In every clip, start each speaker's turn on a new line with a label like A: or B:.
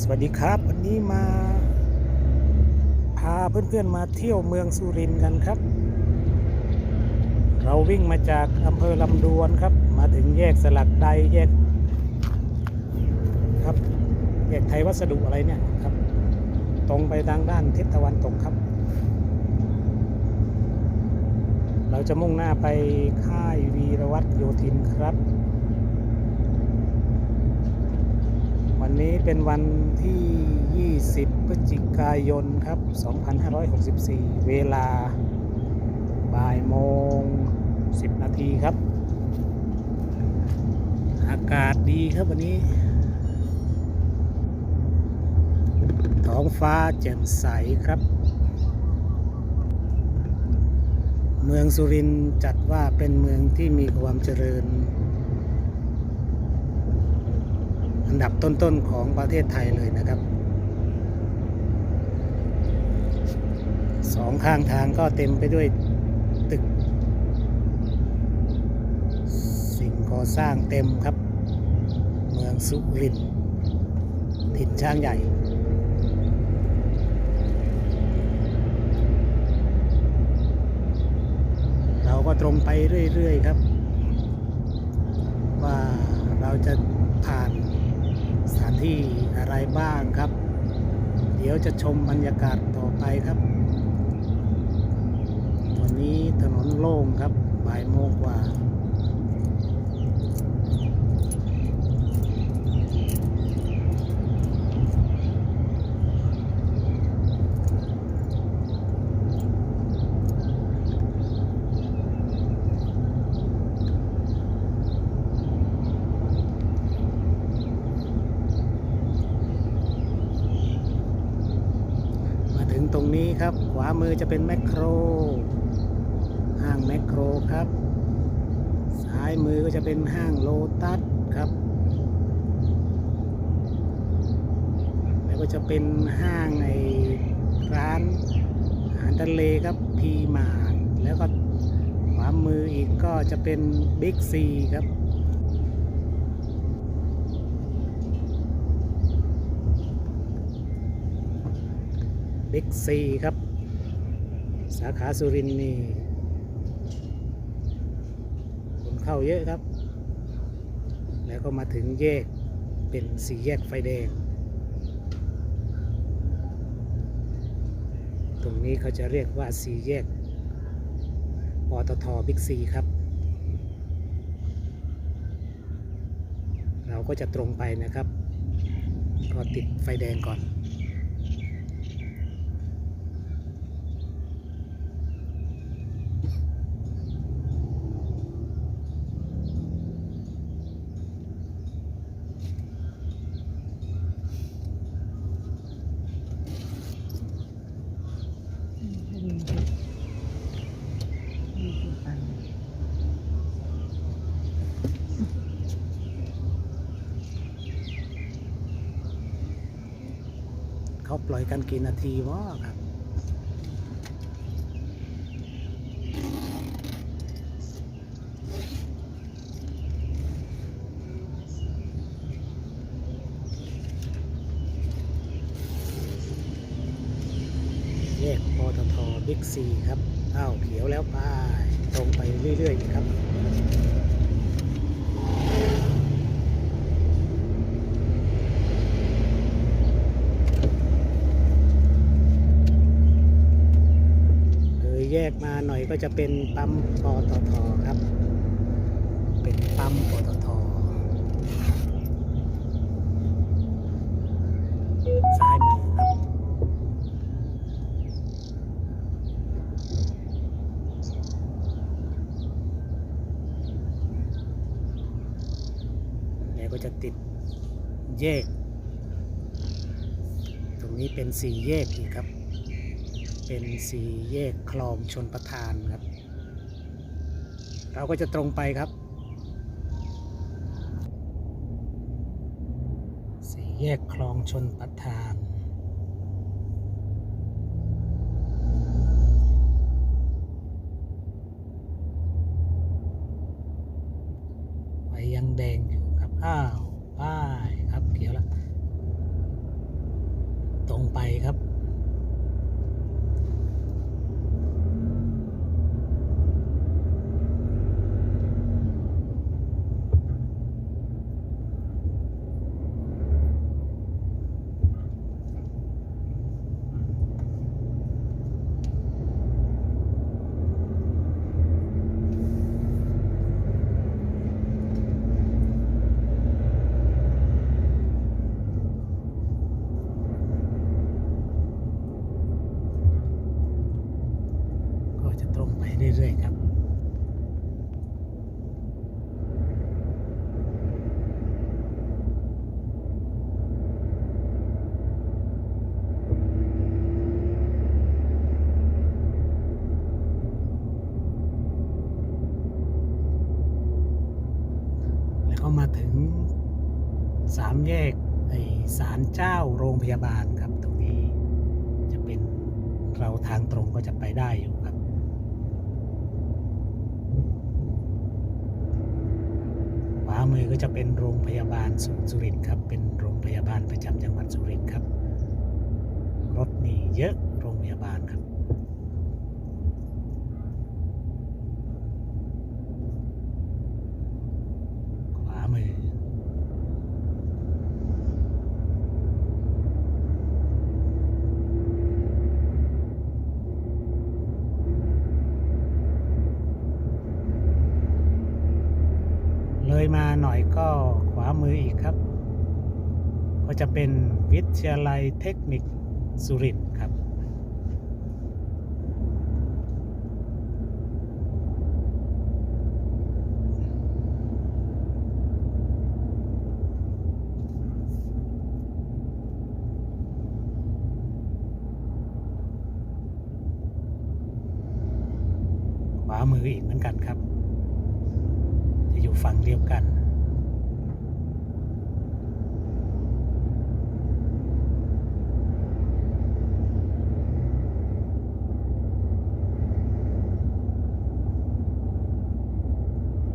A: สวัสดีครับ วันนี้มาพาเพื่อนๆมาเที่ยวเมืองสุรินทร์กันครับ เราวิ่งมาจากอำเภอลำดวนครับ มาถึงแยกสลักใดแยกครับแยกไทยวัสดุอะไรเนี่ยครับ ตรงไปทางด้านทิศตะวันตกครับ เราจะมุ่งหน้าไปค่ายวีรวัตรโยธินครับ วันนี้เป็นวันที่ 20 พฤศจิกายนครับ 2564 เวลาบ่ายโมง 10 นาทีครับ อากาศดีครับวันนี้ ท้องฟ้าแจ่มใสครับ เมืองสุรินทร์จัดว่าเป็นเมืองที่มีความเจริญ อันดับต้นๆของประเทศไทยเลยนะครับสองข้างทางก็เต็มไปด้วยตึก สิ่งก่อสร้างเต็มครับ เมืองสุรินทร์ถิ่นช้างใหญ่เราก็ตรงไปเรื่อย ๆ ครับ ว่าเราจะผ่าน สถานที่อะไรบ้างครับ เดี๋ยวจะชมบรรยากาศต่อไปครับ ตอนนี้ถนนโล่งครับบ่ายโมงกว่ามาถึงตรงนี้ครับ ขวามือจะเป็นแมคโคร ห้างแมคโครครับ ซ้ายมือก็จะเป็นห้างโลตัสครับ แล้วก็จะเป็นห้างไอร้านอาหารทะเลครับพีมาร์แล้วก็ขวามืออีกก็จะเป็นบิ๊กซีครับบิ๊กซีครับ สาขาสุรินทร์นี่คนเข้าเยอะครับ แล้วก็มาถึงแยกเป็นสี่แยกไฟแดง ตรงนี้เขาจะเรียกว่าสี่แยกปตทบิ๊กซีครับ เราก็จะตรงไปนะครับ ก็ติดไฟแดงก่อน ปล่อยกันกี่นาทีวะครับแยกปตทบิ๊กซีครับ อ้าวเขียวแล้วไปตรงไปเรื่อยๆครับ เลยแย ก็จะเป็นปั๊มปตทครับ เป็นปั๊มปตทซ้ายมือครับ แล้วก็จะติดแยก ตรงนี้เป็นสี่แยกอีกครับ เป็นสี่แยกคลองชนประทานครับ เราก็จะตรงไปครับ สี่แยกคลองชนประทาน ไฟยังแดงอยู่ครับ อ้าวป้ายครับเขียวแล้ว ไปครับ ก็จะต รงไปเรื่อยๆครับแล้วก็มาถึงสามแยกไอศาลเจ้าโรงพยาบาลครับ ตรงนี้จะเป็นเราทางตรงก็จะไปได้อยู่ครับ ขวา มือก็จะเป็นโรงพยาบาลศูนย์สุรินทร์ครับ เป็นโรงพยาบาลประจำจังหวัดสุรินทร์ครับ รถนี่เยอะโรงพยาบาลครับ ขวามือ เลย มาหน่อยก็ขวามืออีกครับ ก็จะเป็นวิทยาลัยเทคนิคสุรินทร์ครับ ขวามืออีกเหมือนกันครับ เดียวกัน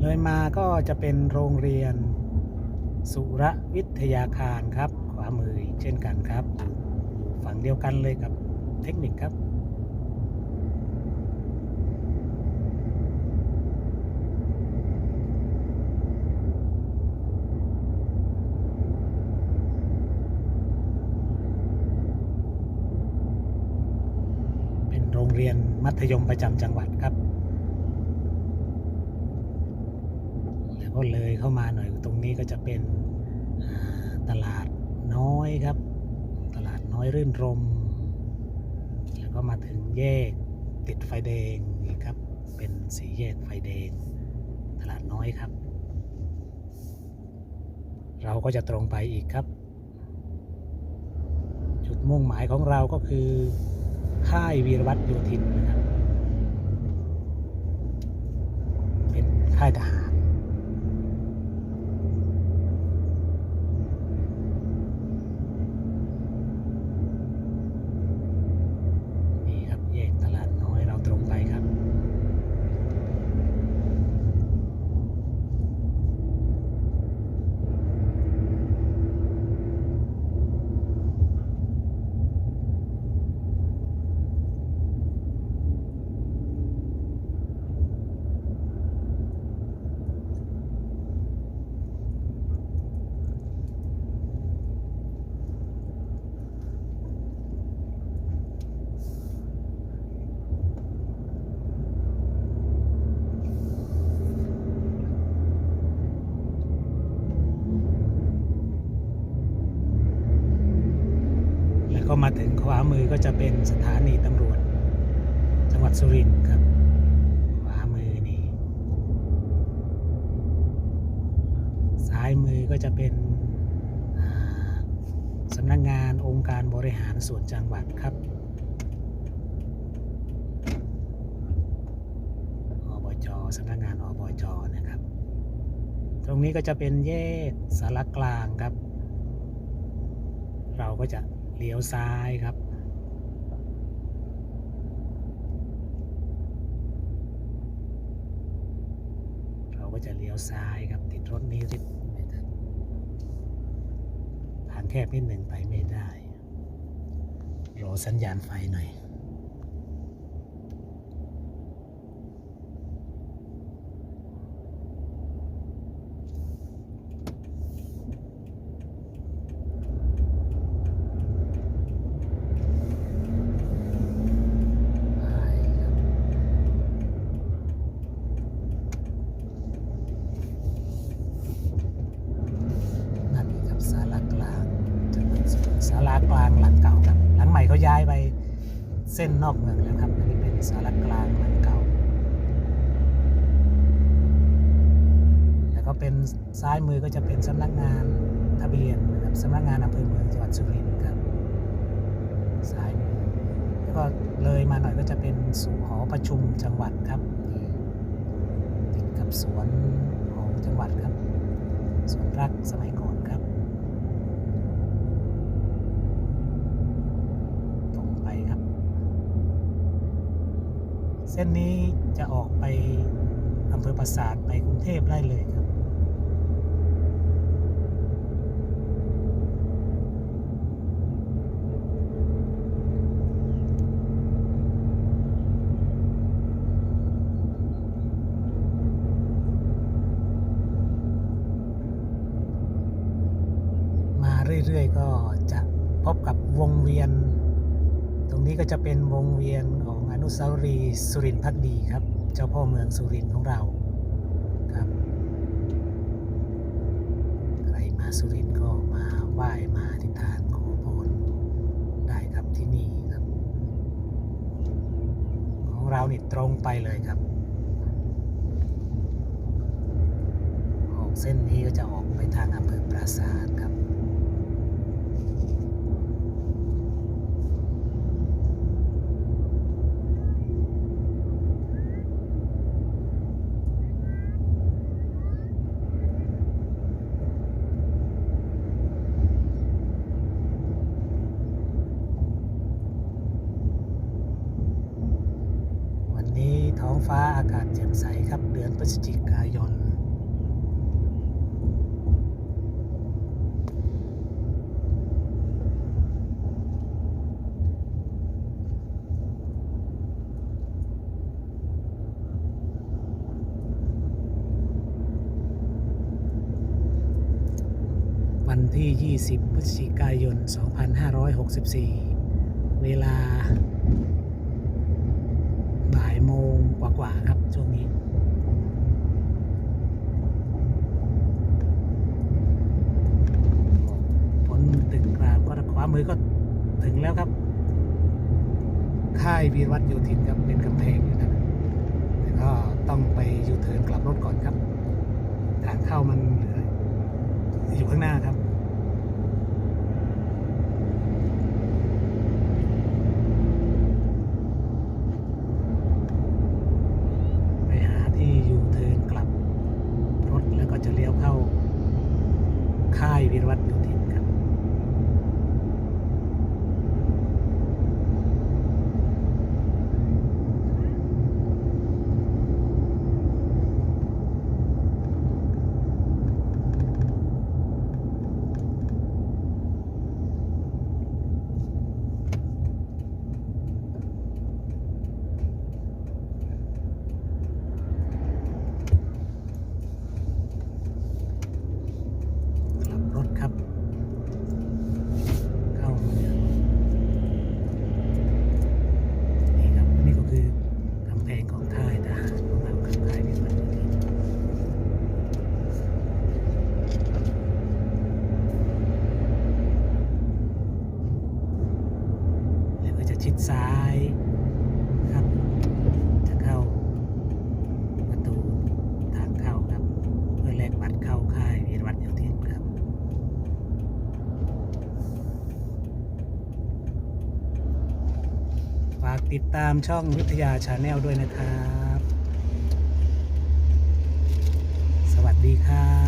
A: เลยมาก็จะเป็นโรงเรียนสุรวิทยาคารครับ ขวามือเช่นกันครับ อยู่ฝั่งเดียวกันเลยกับเทคนิคครับ เป็นโรงเรียน มัธยมประจำจังหวัดครับแล้วก็เลยเข้ามาหน่อยตรงนี้ก็จะเป็นตลาดน้อยครับ ตลาดน้อยรื่นรม แล้วก็มาถึงแยกติดไฟแดงนี่ครับ เป็นสีแยกไฟแดง ตลาดน้อยครับ เราก็จะตรงไปอีกครับ จุดมุ่งหมายของเราก็คือ ค่ายวีรวัตรโยธินนะครับ เป็นค่ายทหาร นี่ครับแยกตลาดน้อยเราตรงไปครับ แล้ว ก็มาถึงขวามือก็จะเป็นสถานีตำรวจ จังหวัดสุรินทร์ครับ ขวามือนี่ซ้ายมือก็จะเป็นสำนักงานองค์การบริหารส่วนจังหวัดครับอบจสำนักงานอบจนะครับ ตรงนี้ก็จะเป็นแยกสารกลางครับ เราก็จะ เลี้ยวซ้ายครับ เราก็จะเลี้ยวซ้ายครับ ติดรถนี้ริบไม่ทันทางแคบนิดหนึ่งไปไม่ได้ รอสัญญาณไฟหน่อย ไปครับนั่นครับศาลากลางจังหวัดสุรินทร์ศาลากลางหลังเก่าครับ หลังใหม่เขาย้ายไป เส้นนอกเมืองแล้วครับอันนี้เป็นศาลากลางหลังเก่า แล้วก็เป็นซ้ายมือก็จะเป็นสำนักงานทะเบียนนะครับสำนักงานอำเภอเมืองจังหวัดสุรินทร์ครับซ้ายมือแล้วก็เลยมาหน่อยก็จะเป็นสูหอประชุมจังหวัดครับติดกับสวนของจังหวัดครับสวนรักสมัยก่อนครับ ตรงไปครับ เส้นนี้จะออกไปอำเภอปราสาทไปกรุงเทพได้เลยครับ มาเรื่อยๆก็จะพบกับวงเวียน ตรงนี้ก็จะเป็นวงเวียนของ นุสาวรีย์สุรินทร์พักดีครับ เจ้าพ่อเมืองสุรินทร์ของเราครับใครมาสุรินทร์ก็มาไหว้มาอธิษฐานขอพรได้ครับที่นี่ครับ ของเรานี่ตรงไปเลยครับออกเส้นนี้ก็จะออกไปทางอำเภอปราสาทครับ วันนี้ท้องฟ้าอากาศแจ่ม ใสครับ เดือนพฤศจิกายน วันที่ 20 พฤศจิกายน 2564 เวลาบ่ายโมงกว่าๆครับ ช่วงนี้พ้นตึกรามก็ขวามือก็ถึงแล้วครับ ค่ายวีรวัตโยธินครับเป็นกำแพงอยู่นะแต่ก็ต้องไปยูเทิร์นกลับรถก่อนครับทางเข้ามันเหลืออยู่ข้างหน้าครับ ไปหาที่ยูเทิร์นกลับรถแล้วก็จะเลี้ยวเข้า ค่ายวิรวัตโยธินครับ กลับรถครับ เข้าเมืองนี่ครับนี่ก็คือกำแพงของค่ายทหารของเราครับค่ายวิวัฒน์โยธินแล้วก็จะชิดซ้ายครับ จะเข้า ประตูทางเข้าครับ เพื่อแลกบัตรเข้าค่ายวีรวัตรโยธินครับ ฝาก ติดตามช่องวิทยาชาแนลด้วยนะครับ สวัสดีครับ